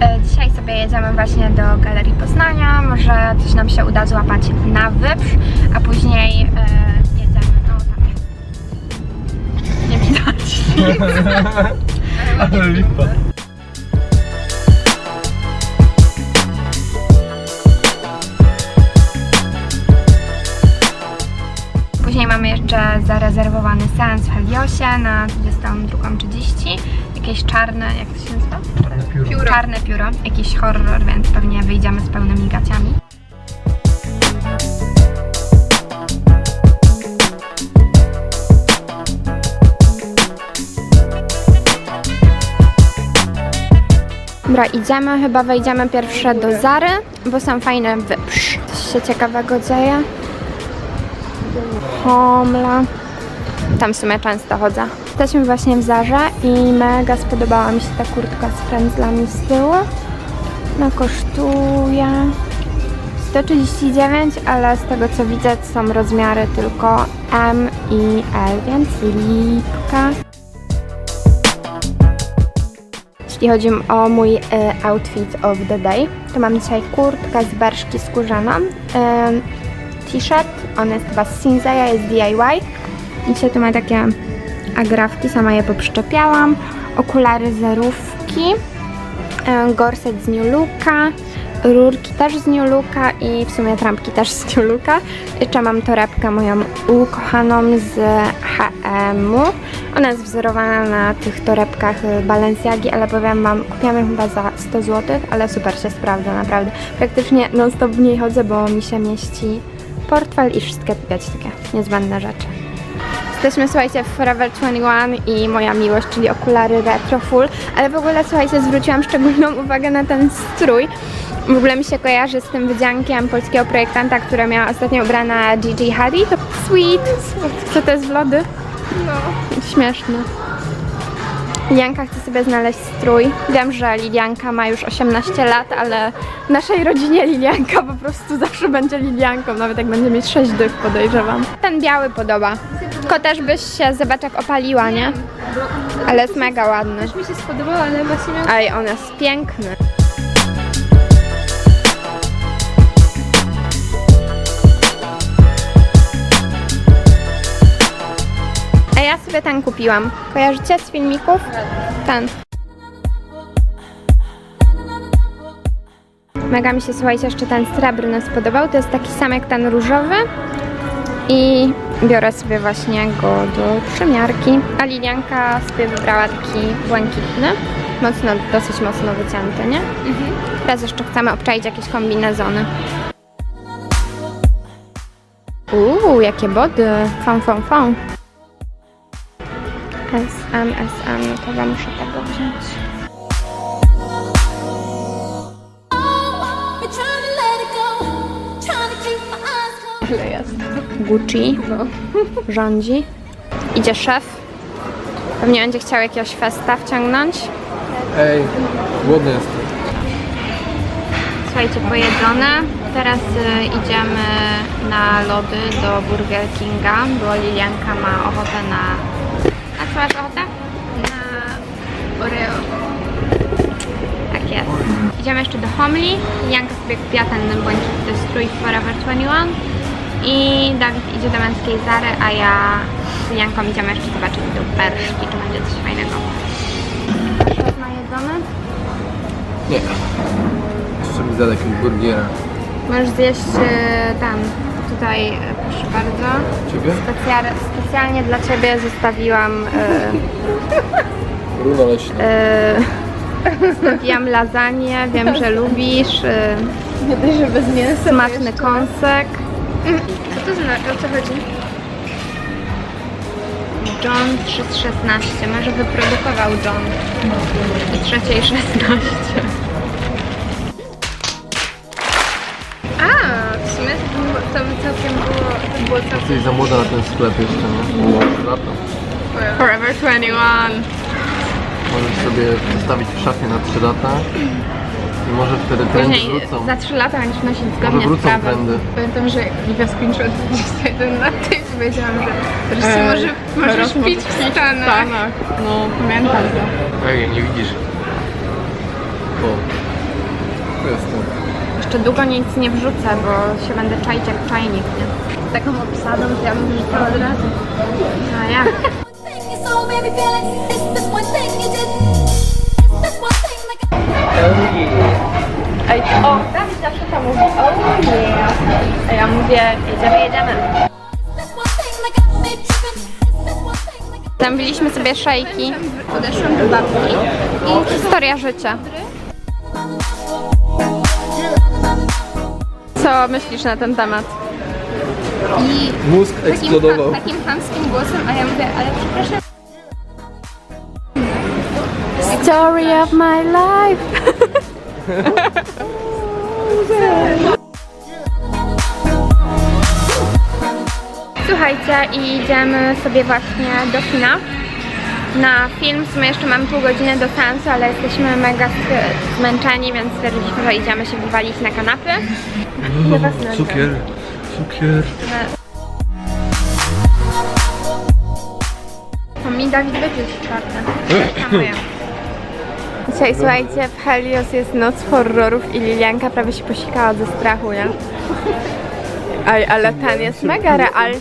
E, Dzisiaj sobie jedziemy właśnie do Galerii Poznania. Może coś nam się uda złapać na Wybrz, a później e, jedziemy. O, tam jest. Nie widać. Ale lipa. Później mamy jeszcze zarezerwowany seans w Heliosie na 22.30. Jakieś czarne, jak to się nazywa? Czarne pióro, jakiś horror, więc pewnie wyjdziemy z pełnymi gaciami. Dobra, idziemy, chyba wejdziemy pierwsze do Zary, bo są fajne wyprz. Coś się ciekawego dzieje. Homla. Tam w sumie często chodzę. Jesteśmy właśnie w Zarze i mega spodobała mi się ta kurtka z frędzlami z tyłu. No kosztuje 139, ale z tego co widzę są rozmiary tylko M i L, więc lipka. Jeśli chodzi o mój e, outfit of the day, to mam dzisiaj kurtkę z berszki skórzaną, e, t-shirt, on jest chyba z Sinzeya, jest DIY. Dzisiaj tu ma takie agrafki, sama je poprzyczepiałam, okulary zerówki, e, gorset z New Looka, rurki też z New Looka i w sumie trampki też z New Looka. Jeszcze mam torebkę moją ukochaną z H&M-u. Ona jest wzorowana na tych torebkach Balenciagi, ale powiem wam, kupiłam ją chyba za 100 zł, ale super się sprawdza, naprawdę. Praktycznie non stop w niej chodzę, bo mi się mieści portfel i wszystkie wiecie, takie niezbędne rzeczy. Jesteśmy, słuchajcie, w Forever 21 i moja miłość, czyli okulary retro full, ale w ogóle, słuchajcie, zwróciłam szczególną uwagę na ten strój. W ogóle mi się kojarzy z tym wydziankiem polskiego projektanta, która miała ostatnio ubrana Gigi Hadid. To sweet. Co to jest w lody? No. Śmieszne. Lilianka chce sobie znaleźć strój. Wiem, że Lilianka ma już 18 lat, ale w naszej rodzinie Lilianka po prostu zawsze będzie Lilianką, nawet jak będzie mieć 6 dych, podejrzewam. Ten biały podoba. Tylko też byś się zobaczek opaliła, nie? Ale jest mega ładny. Też mi się spodobała, ale właśnie. Ej, on jest piękny. Ja sobie ten kupiłam. Kojarzycie z filmików? Ten. Mega mi się, słuchajcie, jeszcze ten srebrny spodobał. To jest taki sam jak ten różowy. I biorę sobie właśnie go do przymiarki. A Lilianka sobie wybrała taki błękitny. Mocno, dosyć mocno wycięty, nie? Teraz jeszcze chcemy obczaić jakieś kombinezony. Uuu, jakie body! Fą, fą, fą. SM, SM, no to chyba muszę tego wziąć. Ile jest? Gucci rządzi. Idzie szef. Pewnie będzie chciał jakiegoś festa wciągnąć. Ej, głodny jestem. Słuchajcie, pojedzone. Teraz y, idziemy na lody do Burger Kinga, bo Lilianka ma ochotę. Na Homely. Lilianka sobie kupiła ten błękitny strój w Forever 21. I Dawid idzie do męskiej Zary, a ja z Lilianką idziemy jeszcze zobaczyć do Berszki, czy będzie coś fajnego. Szef najedzony? Nie. Jeszcze mi zada jakiegoś burgiera. Możesz zjeść e, tam, tutaj, e, proszę bardzo. Ciebie? Specjalnie, specjalnie dla Ciebie zostawiłam, e, Runo leśne. e, zostawiłam lasagne, wiem, że lubisz, e, Nie dość, że bez mięsa. smaczny kąsek. Co to znaczy? O co chodzi? John 316, może wyprodukował John. I trzeciej 16. A, w sumie to, było, to by całkiem było, to było całkiem... Jesteś za młoda na ten sklep jeszcze, nie? Lata. Forever 21. Możesz sobie zostawić w szafie na 3 lata i może wtedy trendy Później wrócą. za 3 lata będziesz nosić Może zgodnie z wrócą prawem. trendy. Pamiętam, że Liga skończyła 21 lat, ja powiedziałam, że wreszcie E, może, możesz pić w Stanach. No, pamiętam to. Ej, nie widzisz. O, To jest to. Jeszcze długo nic nie wrzucę, bo się będę czaić jak czajnik, nie? Z taką obsadą to ja bym wrzucała od razu. A jak? You baby. It's Ej, o, Dawid zawsze to mówi, oh yeah. A ja mówię, jedziemy, jedziemy. byliśmy sobie szejki Podeszłam do babki i historia życia. Co myślisz na ten temat? i Mózg takim, eksplodował. takim chamskim głosem, a ja mówię, ale przepraszam, Story of my life. Słuchajcie, i idziemy sobie właśnie do kina. Na film w sumie jeszcze mamy pół godziny do seansu, ale jesteśmy mega zmęczeni, więc stwierdziliśmy, że idziemy się wywalić na kanapy. Ja was nagram. Cukier, cukier. To mi Dawid wypił moja. Dzisiaj słuchajcie, w Helios jest noc horrorów i Lilianka prawie się posikała ze strachu, nie? Ej, ale ten jest mega real.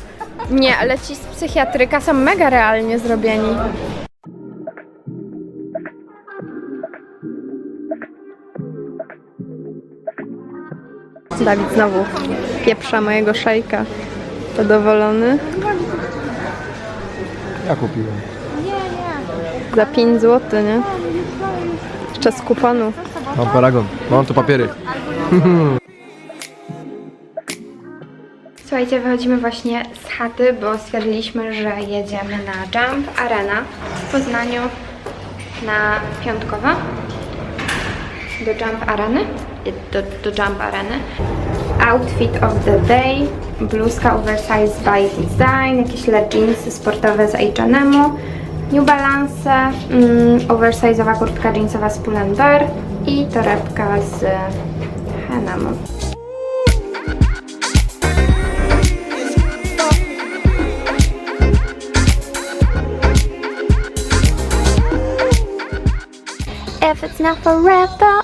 Nie, ale ci z psychiatryka są mega realnie zrobieni. Dawid znowu pieprza mojego szejka. Zadowolony? Ja kupiłem. Za 5 zł, nie? Jeszcze z kuponu. Mam paragon. Mam tu papiery. Słuchajcie, wychodzimy właśnie z chaty, bo stwierdziliśmy, że jedziemy na Jump Arena w Poznaniu na piątkowa. Do Jump Areny. Do, do Jump Areny. Outfit of the day. Bluzka oversize by design. Jakieś leginsy sportowe z H&M-u. New Balance. Mm, oversize'owa kurtka jeansowa z Pull&Bear. I torebka z H&M-u. If it's not forever,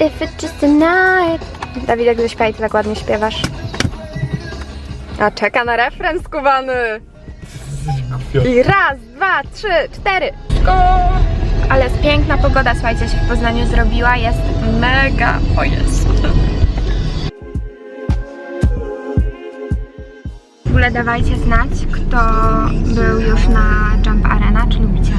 if it's just a night. Dawidek, zaśpiewaj, tak ładnie śpiewasz. A czeka na refren skubany. I raz, dwa, trzy, cztery. Go! Ale jest piękna pogoda, słuchajcie, się w Poznaniu zrobiła. Jest mega. O jest. W ogóle dawajcie znać, kto był już na Jump Arena, czy lubicie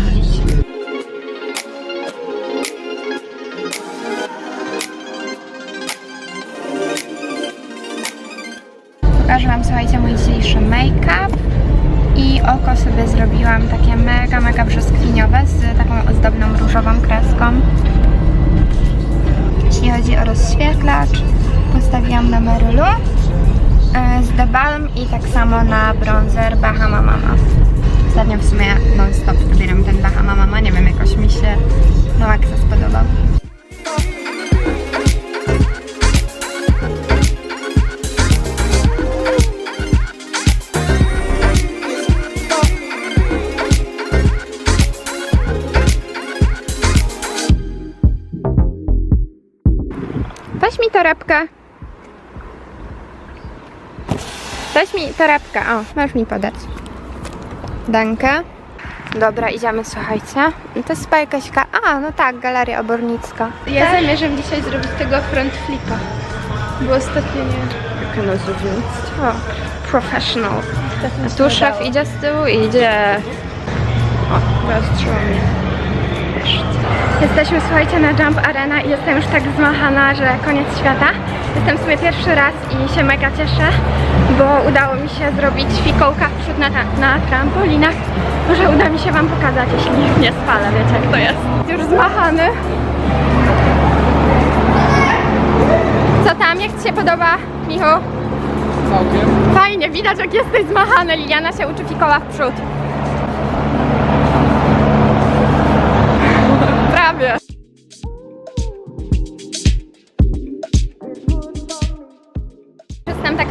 Sumie non-stop wybieram ten Bahama Mama, nie wiem, jakoś mi się na maksa spodobał. Weź mi torebkę. Weź mi torebkę. O, możesz mi podać. Dankę. Dobra, idziemy, słuchajcie. To jest chyba jakaś... Ka- A, no tak, Galeria Obornicka. ja zamierzam dzisiaj zrobić tego front flipa, bo ostatnio nie. Jakie nazewnictwo. Professional. A tu szef idzie z tyłu i idzie... O, rozstrzyło mnie. Jesteśmy, słuchajcie, na Jump Arena i jestem już tak zmachana, że koniec świata. Jestem w sumie pierwszy raz i się mega cieszę, bo udało mi się zrobić fikołka w przód na, na trampolinach. Może uda mi się Wam pokazać, jeśli nie spalę, wiecie jak to jest. Już zmachany. Co tam, jak Ci się podoba, Michu? Całkiem. Fajnie, widać jak jesteś zmachany. Liliana się uczy fikoła w przód.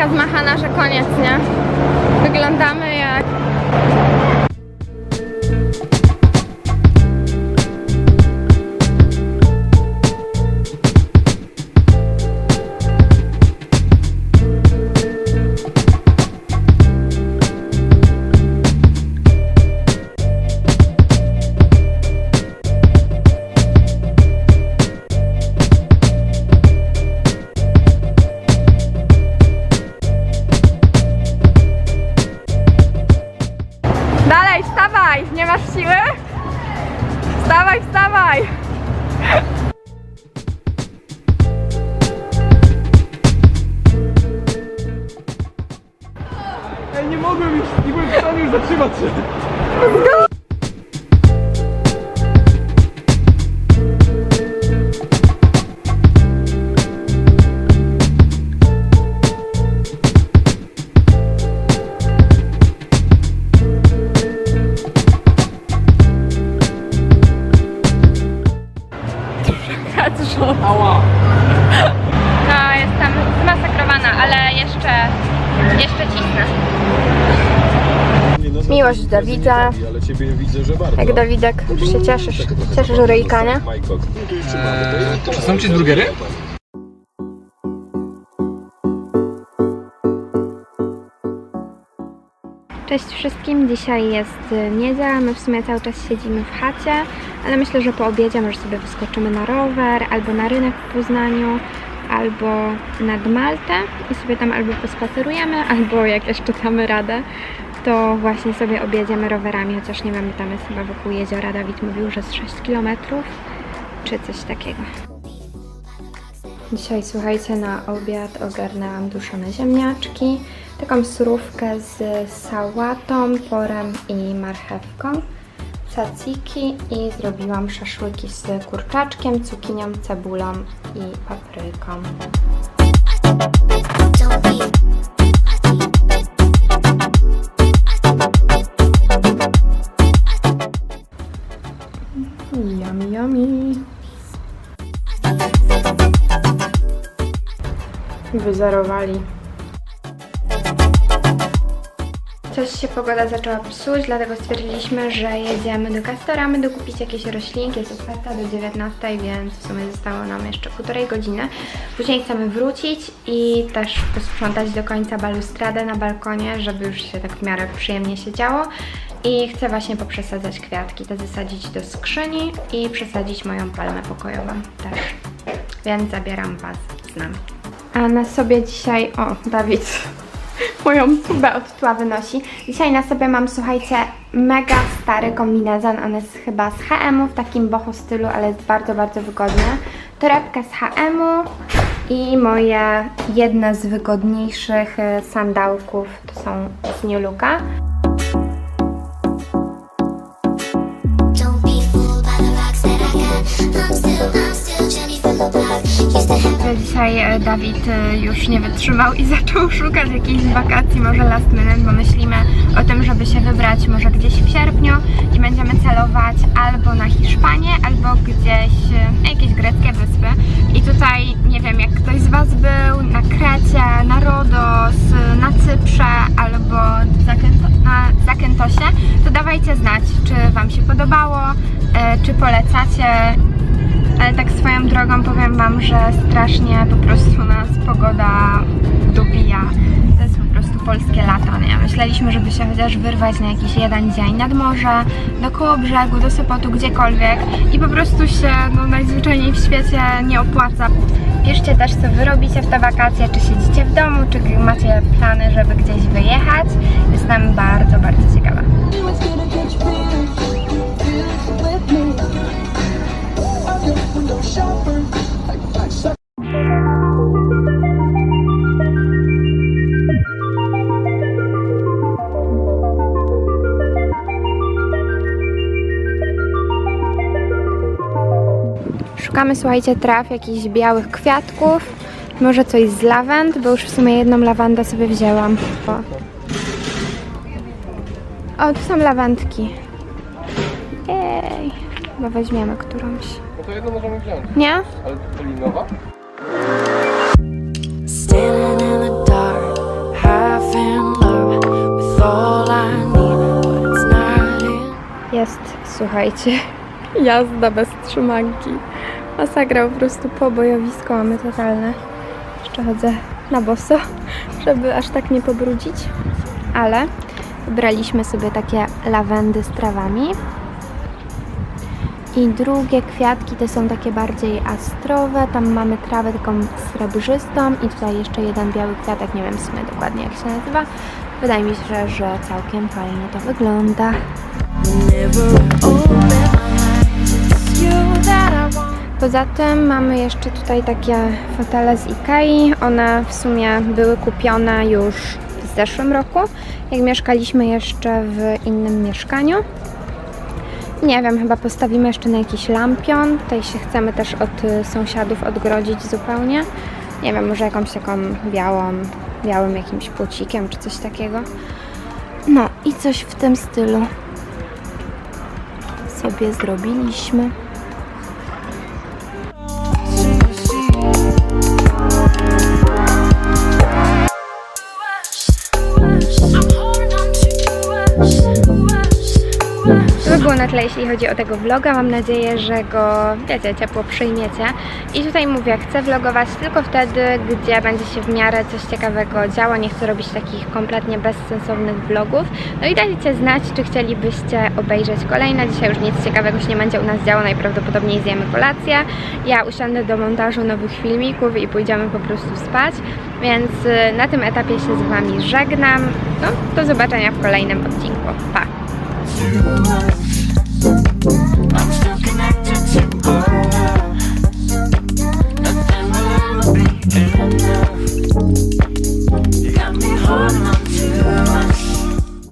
Taka zmachana, że koniec, nie? Wyglądamy jak... zatrzymać się. Miłość Dawida. Ale ciebie widzę, że bardzo. Jak Dawidek, już się cieszysz. Cieszysz ryjka, nie? Eee, czy są cheeseburgery? Cześć wszystkim, dzisiaj jest y, niedziela, my w sumie cały czas siedzimy w chacie, ale myślę, że po obiedzie może sobie wyskoczymy na rower, albo na rynek w Poznaniu, albo nad Maltę i sobie tam albo pospacerujemy, albo jak jeszcze damy radę, to właśnie sobie objedziemy rowerami, chociaż nie wiem, tam chyba wokół jeziora, Dawid mówił, że z 6 km, czy coś takiego. Dzisiaj słuchajcie, na obiad ogarnęłam duszone ziemniaczki, taką surówkę z sałatą, porem i marchewką, caciki i zrobiłam szaszłyki z kurczaczkiem, cukinią, cebulą i papryką. Wyzerowali. Coś się pogoda zaczęła psuć, dlatego stwierdziliśmy, że jedziemy do Castoramy dokupić jakieś roślinki. Jest oferta do 19, więc w sumie zostało nam jeszcze półtorej godziny. Później chcemy wrócić i też posprzątać do końca balustradę na balkonie, żeby już się tak w miarę przyjemnie się działo. I chcę właśnie poprzesadzać kwiatki, te zasadzić do skrzyni i przesadzić moją palmę pokojową też. Więc zabieram Was z nami. A na sobie dzisiaj, o Dawid, moją tubę od tła wynosi. Dzisiaj na sobie mam, słuchajcie, mega stary kombinezon. On jest chyba z H&M w takim boho stylu, ale jest bardzo, bardzo wygodny. Torebkę z H&M i moje jedne z wygodniejszych e, sandałków to są z New Looka. Dzisiaj e, Dawid e, już nie wytrzymał i zaczął szukać jakichś wakacji, może last minute, bo myślimy o tym, żeby się wybrać może gdzieś w sierpniu i będziemy celować albo na Hiszpanię, albo gdzieś e, na jakieś greckie wyspy. I tutaj nie wiem, jak ktoś z Was był na Krecie, na Rodos, na Cyprze albo na Zakętosie, to dawajcie znać, czy Wam się podobało, czy polecacie ale tak swoją drogą powiem Wam, że strasznie po prostu nas pogoda dobija. To jest po prostu polskie lato, nie? Myśleliśmy, żeby się chociaż wyrwać na jakiś jeden dzień nad morze, do koło brzegu, do Sopotu, gdziekolwiek i po prostu się no, najzwyczajniej w świecie nie opłaca. Piszcie też, co Wy robicie w te wakacje, czy siedzicie w domu, czy macie plany, żeby gdzieś wyjechać. Jestem bardzo, bardzo ciekawa. Szukamy, słuchajcie, traw, jakichś białych kwiatków, może coś z lawend, bo już w sumie jedną lawendę sobie wzięłam. O, tu są lawendki. Jej, chyba weźmiemy którąś. To jedno możemy wziąć. Nie? Ale to linowa? Standing in the dark, half in love with all I need, but it's not in. Jest, słuchajcie, jazda bez trzymanki. Masakra, po prostu pobojowisko mamy totalne. Jeszcze chodzę na boso, żeby aż tak nie pobrudzić. Ale wybraliśmy sobie takie lawendy z trawami. I drugie kwiatki to są takie bardziej astrowe. Tam mamy trawę taką srebrzystą i tutaj jeszcze jeden biały kwiatek, nie wiem w sumie dokładnie jak się nazywa. Wydaje mi się, że całkiem fajnie to wygląda. Poza tym mamy jeszcze tutaj takie fotele z Ikei. One w sumie były kupione już w zeszłym roku, jak mieszkaliśmy jeszcze w innym mieszkaniu. Nie wiem, chyba postawimy jeszcze na jakiś lampion. Tutaj się chcemy też od y, sąsiadów odgrodzić zupełnie. Nie wiem, może jakąś taką białą, białym jakimś płocikiem czy coś takiego. No i coś w tym stylu sobie zrobiliśmy. Tyle, jeśli chodzi o tego vloga. Mam nadzieję, że go, wiecie, ciepło przyjmiecie. I tutaj mówię, chcę vlogować tylko wtedy, gdzie będzie się w miarę coś ciekawego działo. Nie chcę robić takich kompletnie bezsensownych vlogów. No i dajcie znać, czy chcielibyście obejrzeć kolejne. Dzisiaj już nic ciekawego się nie będzie u nas działo. Najprawdopodobniej zjemy kolację. Ja usiądę do montażu nowych filmików i pójdziemy po prostu spać. Więc y, na tym etapie się z Wami żegnam. No, do zobaczenia w kolejnym odcinku. Pa!